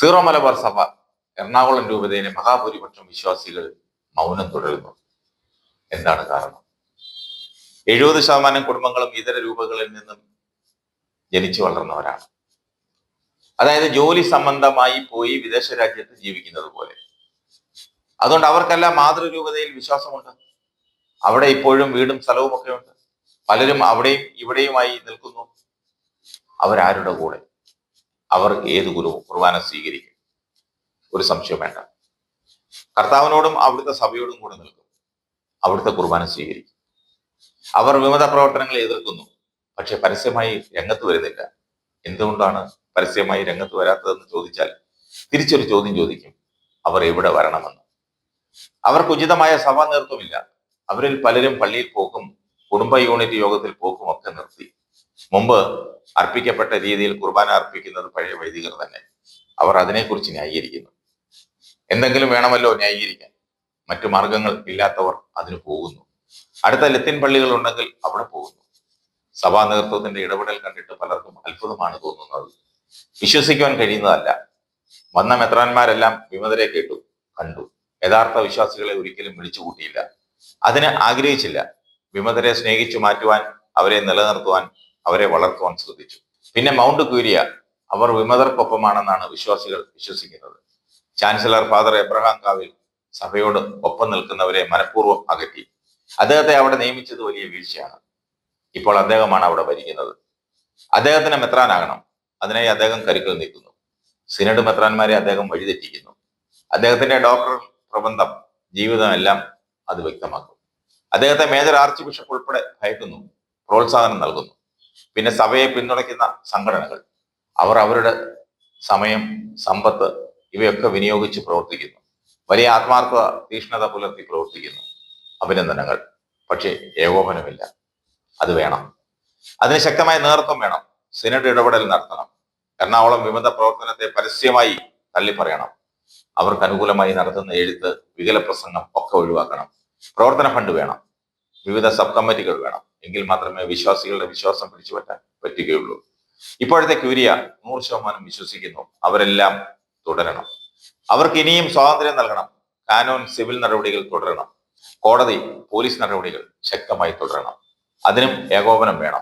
Zero Malabar സഭ എറണാകുളം രൂപതയിലെ മഹാഭൂരിപക്ഷം വിശ്വാസികൾ മൗനം തുടരുന്നു. എന്താണ് കാരണം? എഴുപത് ശതമാനം കുടുംബങ്ങളും ഇതര രൂപകളിൽ നിന്നും ജനിച്ചു വളർന്നവരാണ്. അതായത് ജോലി സംബന്ധമായി പോയി വിദേശ രാജ്യത്ത് ജീവിക്കുന്നത് പോലെ. അതുകൊണ്ട് അവർക്കെല്ലാം മാതൃരൂപതയിൽ വിശ്വാസമുണ്ട്. അവിടെ ഇപ്പോഴും വീടും സ്ഥലവും ഒക്കെ ഉണ്ട് പലരും അവിടെയും ഇവിടെയുമായി നിൽക്കുന്നു. അവരാരുടെ കൂടെ. അവർ ഏത് ഗുരുവും കുർബാന സ്വീകരിക്കും. ഒരു സംശയം വേണ്ട. കർത്താവിനോടും അവിടുത്തെ സഭയോടും കൂടെ നിൽക്കും. അവിടുത്തെ കുർബാന സ്വീകരിക്കും. അവർ വിമത പ്രവർത്തനങ്ങളെ എതിർക്കുന്നു. പക്ഷെ പരസ്യമായി രംഗത്ത് വരുന്നില്ല. എന്തുകൊണ്ടാണ് പരസ്യമായി രംഗത്ത് വരാത്തതെന്ന് ചോദിച്ചാൽ തിരിച്ചൊരു ചോദ്യം ചോദിക്കും. അവർ എവിടെ വരണമെന്ന്. അവർക്ക് ഉചിതമായ സഭാ നേതൃത്വമില്ല അവരിൽ പലരും പള്ളിയിൽ പോക്കും കുടുംബ യൂണിറ്റ് യോഗത്തിൽ പോക്കും ഒക്കെ നിർത്തി. മുമ്പ് അർപ്പിക്കപ്പെട്ട രീതിയിൽ കുർബാന അർപ്പിക്കുന്നത് പഴയ വൈദികർ തന്നെ. അവർ അതിനെക്കുറിച്ച് ന്യായീകരിക്കുന്നു. എന്തെങ്കിലും വേണമല്ലോ ന്യായീകരിക്കാൻ. മറ്റു മാർഗങ്ങൾ ഇല്ലാത്തവർ അതിന് പോകുന്നു. അടുത്ത ലത്തിൻ പള്ളികൾ ഉണ്ടെങ്കിൽ അവിടെ പോകുന്നു. സഭാ നേതൃത്വത്തിന്റെ ഇടപെടൽ കണ്ടിട്ട് പലർക്കും അത്ഭുതമാണ് തോന്നുന്നത്. വിശ്വസിക്കുവാൻ കഴിയുന്നതല്ല. വന്ന മെത്രാന്മാരെല്ലാം വിമതരെ കേട്ടു കണ്ടു. യഥാർത്ഥ വിശ്വാസികളെ ഒരിക്കലും വിളിച്ചു കൂട്ടിയില്ല അതിന് ആഗ്രഹിച്ചില്ല. വിമതരെ സ്നേഹിച്ചു മാറ്റുവാൻ അവരെ നിലനിർത്തുവാൻ അവരെ വളർത്തുവാൻ ശ്രദ്ധിച്ചു. പിന്നെ മൗണ്ട് ക്യൂരിയ അവർ വിമതർക്കൊപ്പമാണെന്നാണ് വിശ്വാസികൾ വിശ്വസിക്കുന്നത്. ചാൻസലർ ഫാദർ എബ്രഹാം കാവിൽ സഭയോട് ഒപ്പം നിൽക്കുന്നവരെ മനഃപൂർവം അകറ്റി. അദ്ദേഹത്തെ അവിടെ നിയമിച്ചത് വലിയ വീഴ്ചയാണ്. ഇപ്പോൾ അദ്ദേഹമാണ് അവിടെ ഭരിക്കുന്നത്. അദ്ദേഹത്തിന് മെത്രാനാകണം. അതിനായി അദ്ദേഹം കരുക്കൾ നീക്കുന്നു സിനഡ് മെത്രാന്മാരെ അദ്ദേഹം വഴിതെറ്റിക്കുന്നു. അദ്ദേഹത്തിന്റെ ഡോക്ടർ പ്രബന്ധം ജീവിതമെല്ലാം അത് വ്യക്തമാക്കും. അദ്ദേഹത്തെ മേജർ ആർച്ച് ബിഷപ്പ് ഉൾപ്പെടെ ഭയക്കുന്നു പ്രോത്സാഹനം നൽകുന്നു. പിന്നെ സഭയെ പിന്തുണയ്ക്കുന്ന സംഘടനകൾ അവർ അവരുടെ സമയം സമ്പത്ത് ഇവയൊക്കെ വിനിയോഗിച്ച് പ്രവർത്തിക്കുന്നു. വലിയ ആത്മാർത്ഥ തീക്ഷ്ണത പുലർത്തി പ്രവർത്തിക്കുന്നു അഭിനന്ദനങ്ങൾ. പക്ഷേ ഏകോപനമില്ല. അത് വേണം. അതിന് ശക്തമായ നേതൃത്വം വേണം. സിനഡ് ഇടപെടൽ നടത്തണം. എറണാകുളം വിമത പ്രവർത്തനത്തെ പരസ്യമായി തള്ളിപ്പറയണം. അവർക്ക് അനുകൂലമായി നടത്തുന്ന എഴുത്ത് വികല പ്രസംഗം ഒക്കെ ഒഴിവാക്കണം. പ്രവർത്തന ഫണ്ട് വേണം. വിവിധ സബ് കമ്മിറ്റികൾ വേണം. എങ്കിൽ മാത്രമേ വിശ്വാസികളുടെ വിശ്വാസം പിടിച്ചു പറ്റാൻ പറ്റുകയുള്ളൂ. ഇപ്പോഴത്തെ ക്യൂരിയ നൂറ് ശതമാനം വിശ്വസിക്കുന്നു. അവരെല്ലാം തുടരണം. അവർക്ക് ഇനിയും സ്വാതന്ത്ര്യം നൽകണം. കാനോൻ സിവിൽ നടപടികൾ തുടരണം. കോടതി പോലീസ് നടപടികൾ ശക്തമായി തുടരണം. അതിനും ഏകോപനം വേണം.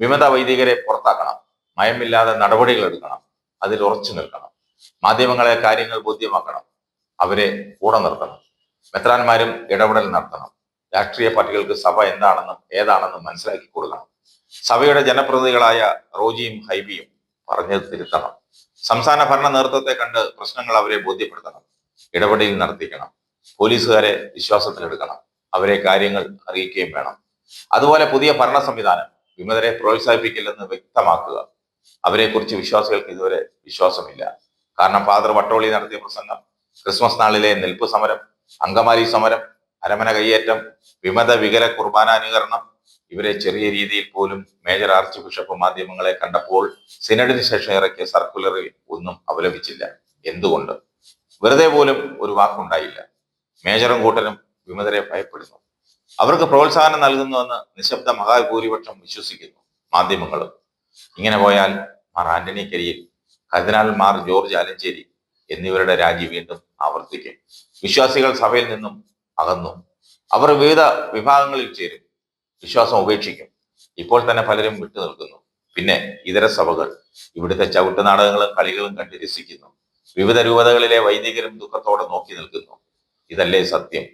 വിമത വൈദികരെ പുറത്താക്കണം. മയമില്ലാതെ നടപടികൾ എടുക്കണം. അതിൽ ഉറച്ചു നിൽക്കണം. മാധ്യമങ്ങളെ കാര്യങ്ങൾ ബോധ്യമാക്കണം. അവരെ കൂടെ നിർത്തണം. മെത്രാന്മാരും ഇടപെടൽ നടത്തണം. രാഷ്ട്രീയ പാർട്ടികൾക്ക് സഭ എന്താണെന്നും ഏതാണെന്നും മനസ്സിലാക്കി കൊടുക്കണം. സഭയുടെ ജനപ്രതിനിധികളായ റോജിയും ഹൈബിയും പറഞ്ഞു തിരുത്തണം. സംസ്ഥാന ഭരണ നേതൃത്വത്തെ കണ്ട് പ്രശ്നങ്ങൾ അവരെ ബോധ്യപ്പെടുത്തണം. ഇടപെടൽ നടത്തിക്കണം. പോലീസുകാരെ വിശ്വാസത്തിലെടുക്കണം. അവരെ കാര്യങ്ങൾ അറിയിക്കുകയും വേണം. അതുപോലെ പുതിയ ഭരണ സംവിധാനം വിമതരെ പ്രോത്സാഹിപ്പിക്കില്ലെന്ന് വ്യക്തമാക്കുക. അവരെക്കുറിച്ച് വിശ്വാസികൾക്ക് ഇതുവരെ വിശ്വാസമില്ല. കാരണം ഫാദർ വട്ടോളി നടത്തിയ പ്രസംഗം ക്രിസ്മസ് നാളിലെ നെൽപ്പ് സമരം അങ്കമാലി സമരം അരമന കയ്യേറ്റം വിമത വികല കുർബാനാനുകരണം ഇവരെ ചെറിയ രീതിയിൽ പോലും മേജർ ആർച്ച് ബിഷപ്പ് മാധ്യമങ്ങളെ കണ്ടപ്പോൾ സിനഡിന് ശേഷം ഇറക്കിയ സർക്കുലറിൽ ഒന്നും അപലപിച്ചില്ല എന്തുകൊണ്ട്? വെറുതെ പോലും ഒരു വാക്കുണ്ടായില്ല. മേജറും കൂട്ടനും വിമതരെ ഭയപ്പെടുന്നു. അവർക്ക് പ്രോത്സാഹനം നൽകുന്നുവെന്ന് നിശബ്ദ മഹാഭൂരിപക്ഷം വിശ്വസിക്കുന്നു മാധ്യമങ്ങളും. ഇങ്ങനെ പോയാൽ മാർ ആന്റണി കരിയിൽ കർദിനാൾ മാർ ജോർജ് ആലഞ്ചേരി എന്നിവരുടെ രാജി വീണ്ടും ആവർത്തിക്കും. വിശ്വാസികൾ സഭയിൽ നിന്നും അകന്നു. അവർ വിവിധ വിഭാഗങ്ങളിൽ ചേരും. വിശ്വാസം ഉപേക്ഷിക്കും. ഇപ്പോൾ തന്നെ പലരും വിട്ടു നിൽക്കുന്നു. പിന്നെ ഇതര സഭകൾ ഇവിടുത്തെ ചവിട്ട് നാടകങ്ങളും കളികളും കണ്ട് രസിക്കുന്നു. വിവിധ രൂപതകളിലെ വൈദികരും ദുഃഖത്തോടെ നോക്കി നിൽക്കുന്നു. ഇതല്ലേ സത്യം?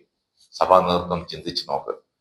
സഭാ നേതൃത്വം ചിന്തിച്ചു നോക്ക്.